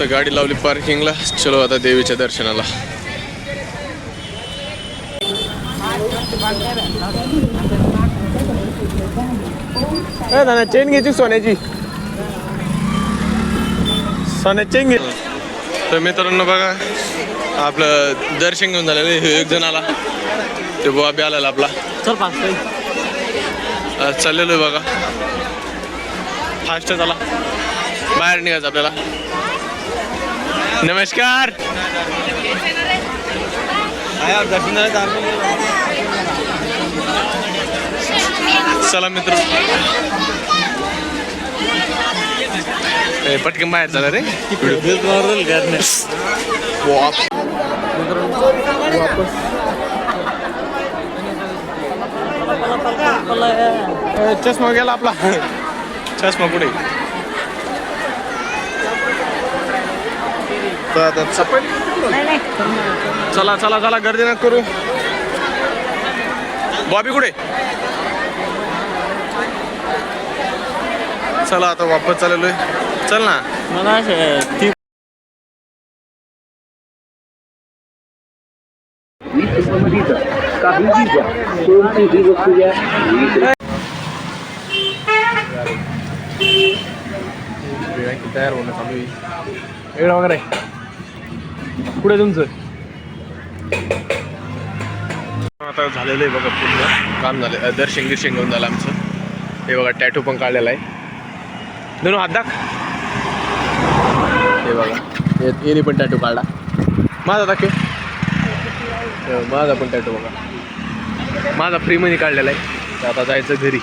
तर गाडी लावली पार्किंगला. चलो आता देवीच्या दर्शनाला. दादा चेन घ्यायची सोन्याची. सोन्याची चेन घे. तर मित्रांनो बघा आपलं दर्शन घेऊन झालेलं आहे. एक जण आला ते बुवा बी आलेला आपला. चल पाच आज चाललेलो बघा. फास्ट झाला बाहेर निघायचं आपल्याला. नमस्कार. चला मित्र. पटकन बाहेर चला रे. चष्मा गेला आपला. चष्मा पुढे तर आता चपल चला चला चला गर्दी नका करू. बॉबी कुठे? चला आता वापस चाललोय. चल ना. मला ती काहीही वस्तू तयार होणं चालू आहे. वेळ वगैरे पुढे तुमचं? आता झालेलं आहे बघा पूर्ण. काम झालं. अ, दर्शन गिर्शन घेऊन झालं आमचं. हे बघा टॅटू पण काढलेला आहे. दोन हात दाख. हे बघा. येणे पण टॅटू काढला. माझा दाखव हे. माझा पण टॅटू बघा. माझा फ्रीमध्ये काढलेला आहे. आता जायचं घरी.